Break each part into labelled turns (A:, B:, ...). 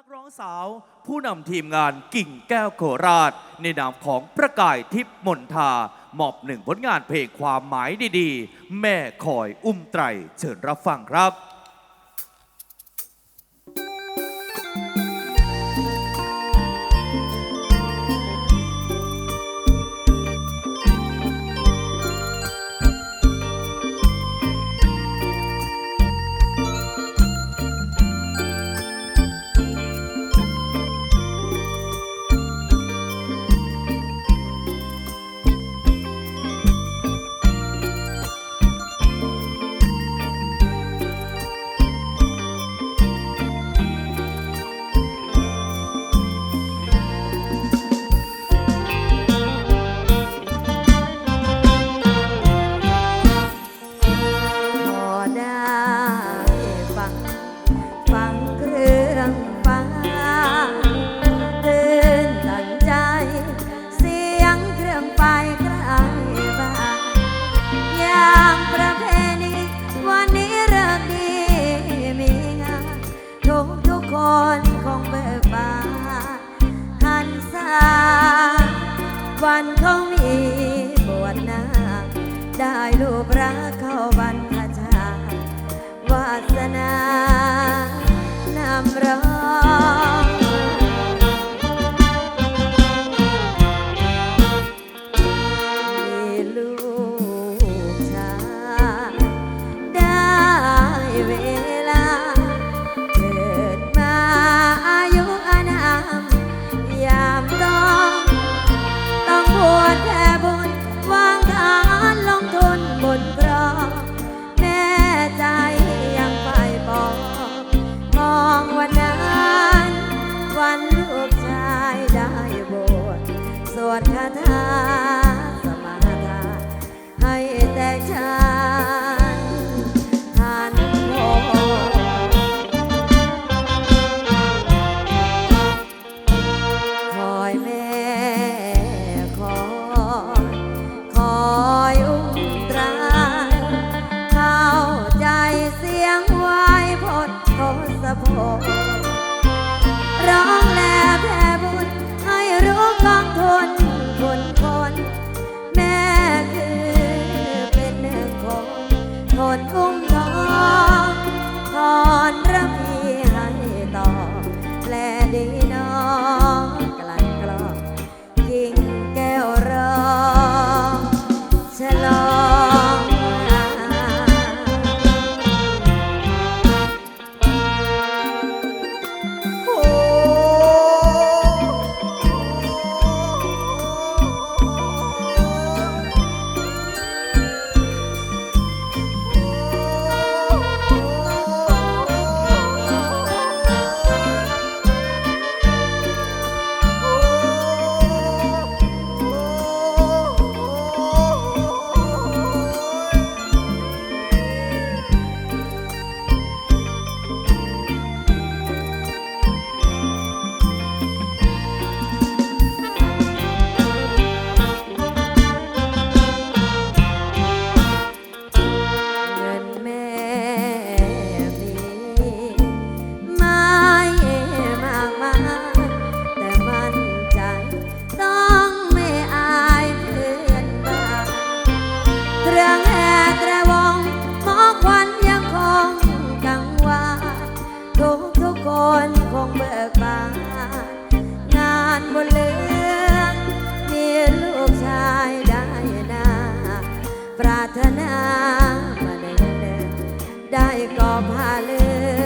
A: นักร้องสาว ผู้นำทีมงานกิ่งแก้วโคราช ในนามของประกายทิพย์มนทามอบหนึ่งผลงานเพลงความหมายดีๆ แม่คอยอุ้มไตรเชิญรับฟังครับ
B: รัเข้าบรรพชาวาสนานำร้อน พาเลย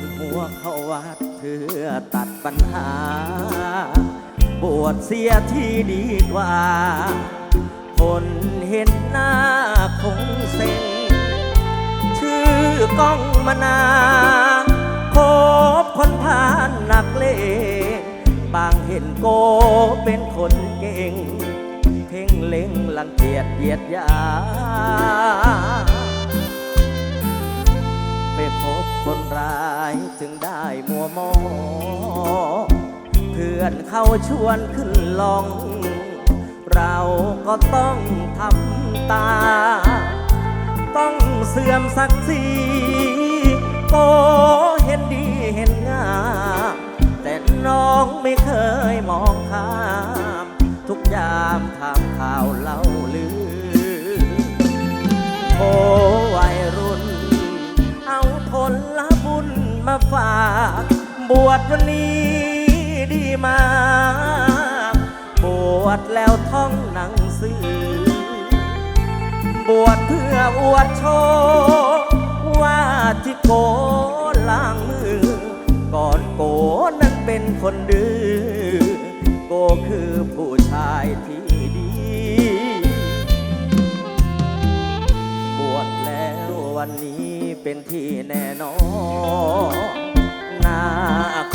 B: นหัวเข้าวัดเพื่อ
C: ตัดปัญหา บวชเสียที่ดีกว่า คนเห็นหน้าคงเซ็งชื่อกล้องมานาคบคนผ่านหนักเลงบางเห็นโกเป็นคนเก่ง เพ่งเล็งลังเกียจเยียดยา คนร้ายจึงได้มัวมองเพื่อนเขาชวนขึ้นลอง เราก็ต้องทำตา ต้องเสื่อมศักดิ์ศรีโกเห็นดีเห็นงามแต่น้องไม่เคยมองข้าม ทุกยามทำข่าวเล่าลือโอ้ากบวชวันนี้ดีมากบวชแล้วท่องหนังสือบวชเพื่ออวดโชว์ว่าที่โกล้างมือ ก่อนโกนั้นเป็นคนดื้อโกคือผู้ชายที่ดี บวชแล้ววันนี้เป็นที่แน่นอน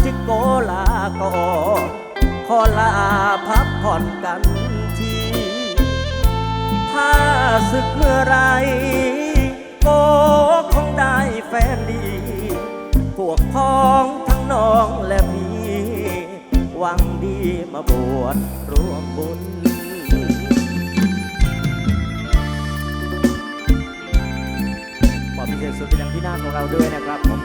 C: คที่โกลาก่อขอลาพักผ่อนกันที ถ้าศึกเมื่อไรโกคงได้แฟนดี พวกพ้องทั้งน้องและพี่หวังดีมาบวชร่วมบุญขอพิเศษสุดเป็นอย่างพี่นาของเราด้วยนะครับผม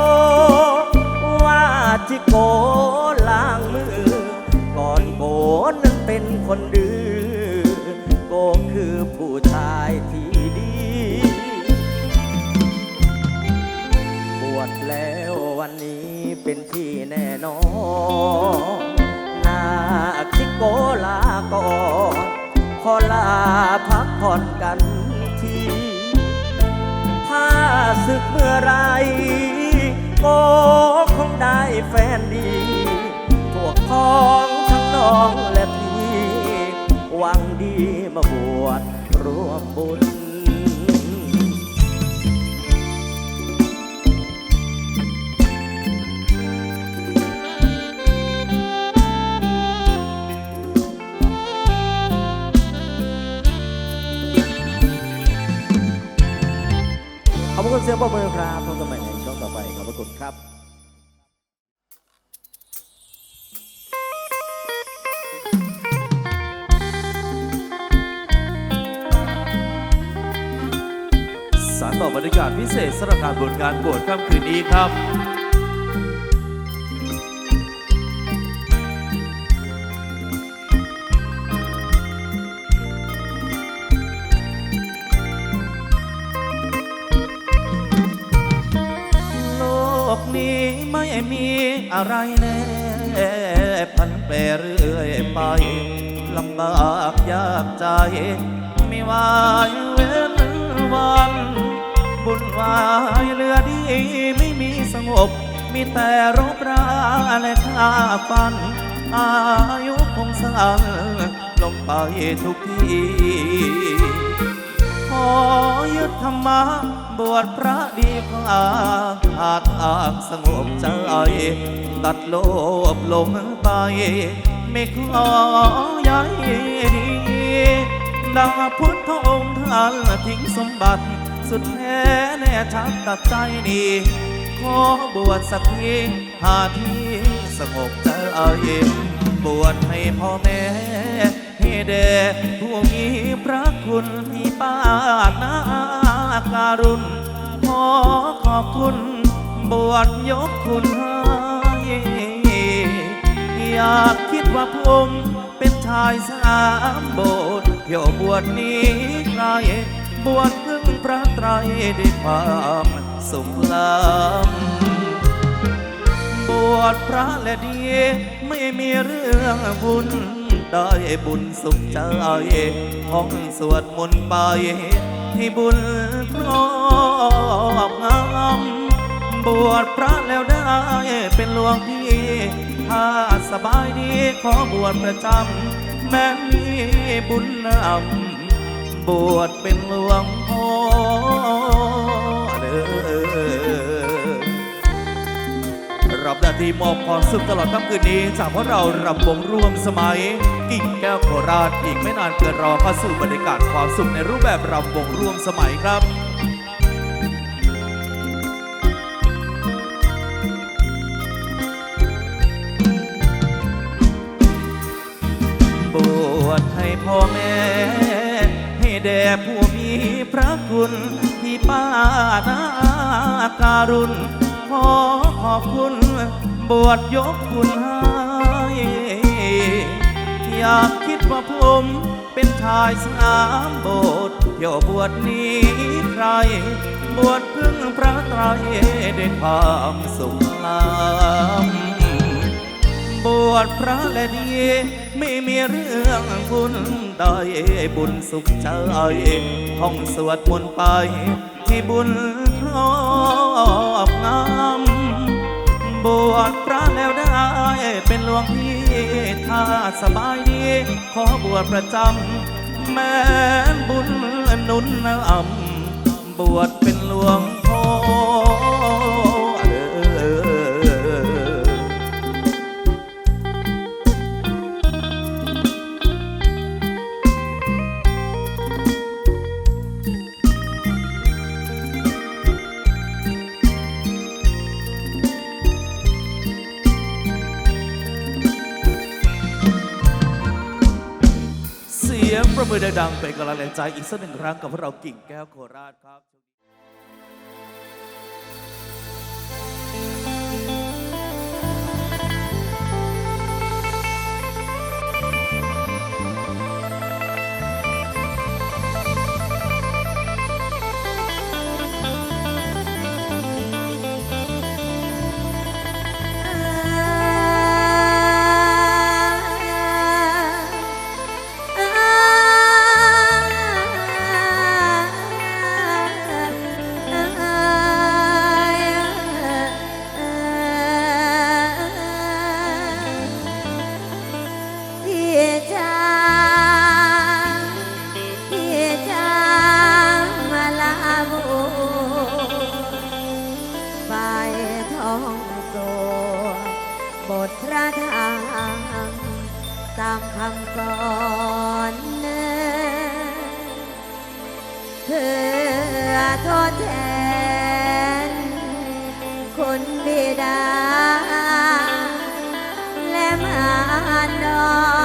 C: อว่าที่โกล้างมือ ก่อนโกนั้นเป็นคนดื้อโกคือผู้ชายที่ดีบวชแล้ววันนี้เป็นที่แน่นอนนาคิโกลาก่อนขอลาพักผ่อนกันที ถ้าศึกเมื่อไร โกคงได้แฟนดีพวกพ้องทั้งน้องและพี่หวังดีมาบวชร่วมบุญขอบคุณเสียงปรบมือครับพบกันใหม่ใน คุณครับ
A: สารต่อบรรยากาศพิเศษสำหรับการบทงานบวชค่ำคืนนี้ครับ ไม่มีอะไรแน่พันแปรเรื่อยไปลำบากยากใจ ไม่ว่าเว้นวัน บุญวายเหลือดีไม่มีสงบ มีแต่รบราและฆ่าฟัน อายุคงสั้นลงไปทุกทีขอยึด ธรรมะบวชพระดีกว่าหาทางสงบใจตัดโลภลงไป ไม่ขอย้ายดีดังพุทธองค์ท่านทิ้งสมบัติ สุดแท้แน่ชัดตัดใจนี้ขอบวชสักทีหาที่สงบใจบวชให้พ่อแม่ให้แด่ผู้มีพระคุณที่ป้านา การุณขอขอบคุณบวชยกคุณให้อยากคิดว่าผมเป็นชายสามโบสถ์เที่ยวบวชนี้ใครบวชพึ่งพระไตรด้วยความสุขลำบวชพระและดี ไม่มีเรื่องบุญได้บุญสุขใจห้องสวดมนต์ไป ที่บุญครอบงามบวชพระแล้วได้เป็นหลวงพี่ ถ้าสบายดีขอบวชประจำ แม่มีบุญนำบวชเป็นหลวงพ่อเด้อ รับหน้าที่มอบความสุขตลอดค่ำคืนนี้ จากพวกเรารำวงร่วมสมัย กิ่งแก้วโคราชอีกไม่นานเกินรอเข้าสู่บรรยากาศความสุขในรูปแบบรำวงร่วมสมัยครับบวชให้พ่อแม่ ให้แด่ผู้มีพระคุณที่ป้านาการุณ อขอบคุณบวชยกคุณให้อยากคิดว่าผมเป็นชายสามโบสถ์เที่ยวบวชนี้ใคร บวชพึ่งพระไตรด้ความสุขลำบวชพระและดี ไม่มีเรื่องบุญได้บุญสุขใจห้องสวดมนต์ไปที่บุญครอง บวชพระแล้วได้ เป็นหลวงพี่ถ้าสบายดี ขอบวชประจำแม่บุญอนุนนำบวชเป็นหลวง ประมือดังๆเป็นกำลังแรงใจอีกสักหนึ่งครั้งกับพวกเรากิ่งแก้วโคราชครับ
B: บทพระธรรมตามคำสอนเนเพื่อทดแทนคุณบิดา และมารดา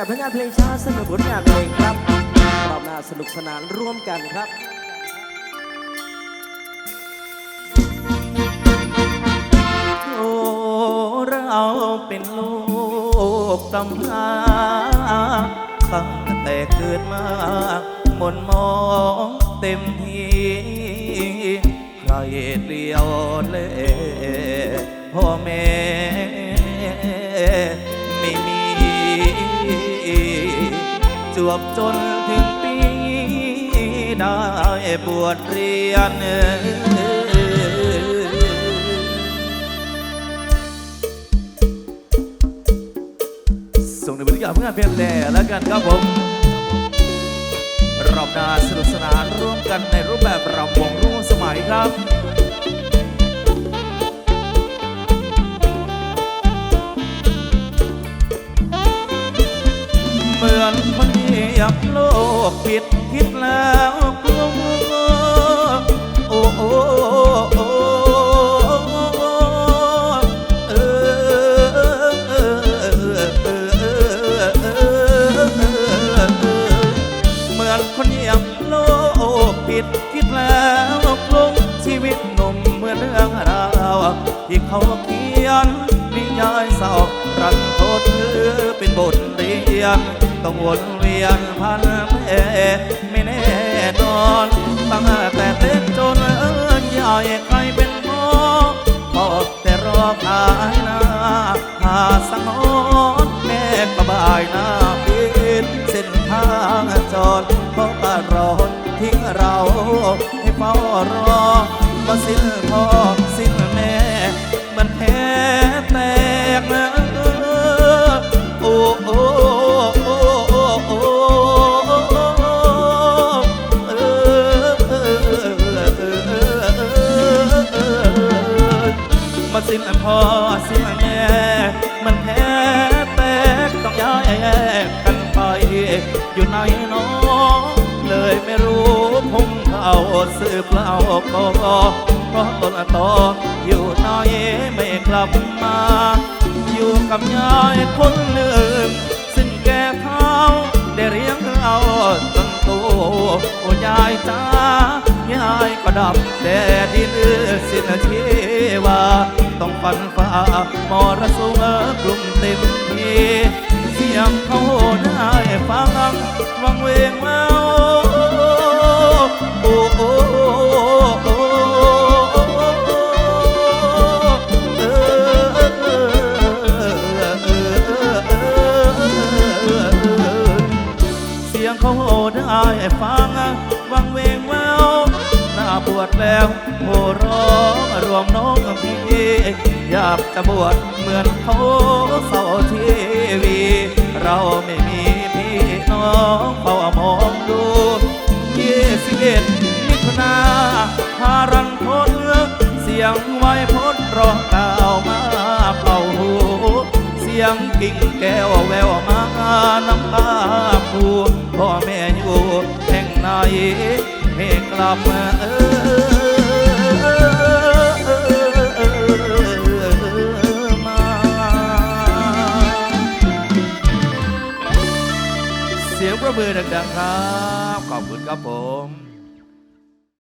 C: ส่งท้ายบรรยากาศผลงานเพลงช้าสนุกผลงานเพลงครับรอบหน้าสนุกสนานร่วมกันครับ
A: โอ้เราเป็นลูกกำพร้าตั้งแต่เกิดมาหมนมองเต็มทีใครเดียวเลยพ่อแม่ไม่ วบจนถึงปีได้บวชเรียน ส่งในบรรยากาศเพื่อนเพียงแต่แล้วกันครับผมรอบนาสนุกสนานร่วมกันในรูปแบบรำวงร่วมสมัยครับเหมือน ยียบโลกผิดคิดแล้วกลัวโอ้โอ้โอ้เหมือนคนเหยียบโลกผิดคิดแล้วกลุ้มชีวิตหนุ่มเหมือนเรื่องราวที่เขาเขียนนิยายเศร้ารันทดเธอเป็นบทเรียนต้องวนเวี ยนพันแม่ไม่แน่นอนตั้งแต่เล็กจนเอิญใหญ่ใครเป็นพ่อบอกแต่รอขายนาหาสังห เพราะต้นตออยู่ไหนไม่กลับมา อยู่กับยายคนหนึ่งซึ่งแก่เท้าได้เรียงเราจนโตโอ้ยายจ้ายายก็ดับแต่ดินสิ้นชีวาต้องฟันฝ่ามรสุมกลุ่มเต็มทีเสียงเขาได้ฟังวังเวงแววโอ้ แล้วโหร้องรวมน้องพี่อยากจะบวชเหมือนเขาเสาทีวี เราไม่มีพี่น้องเฝ้ามองดูยี่สิบเอ็ดมิถุนาพารันพลเสียงไว้พดร้องกล่าวมาเป่าหูเสียงกิ่งแก้วแววมาน้ำตาผูพ่อแม่อยู่แห่งไหนให้กลับมาเออ ประมือดังๆครับ ขอบคุณครับผม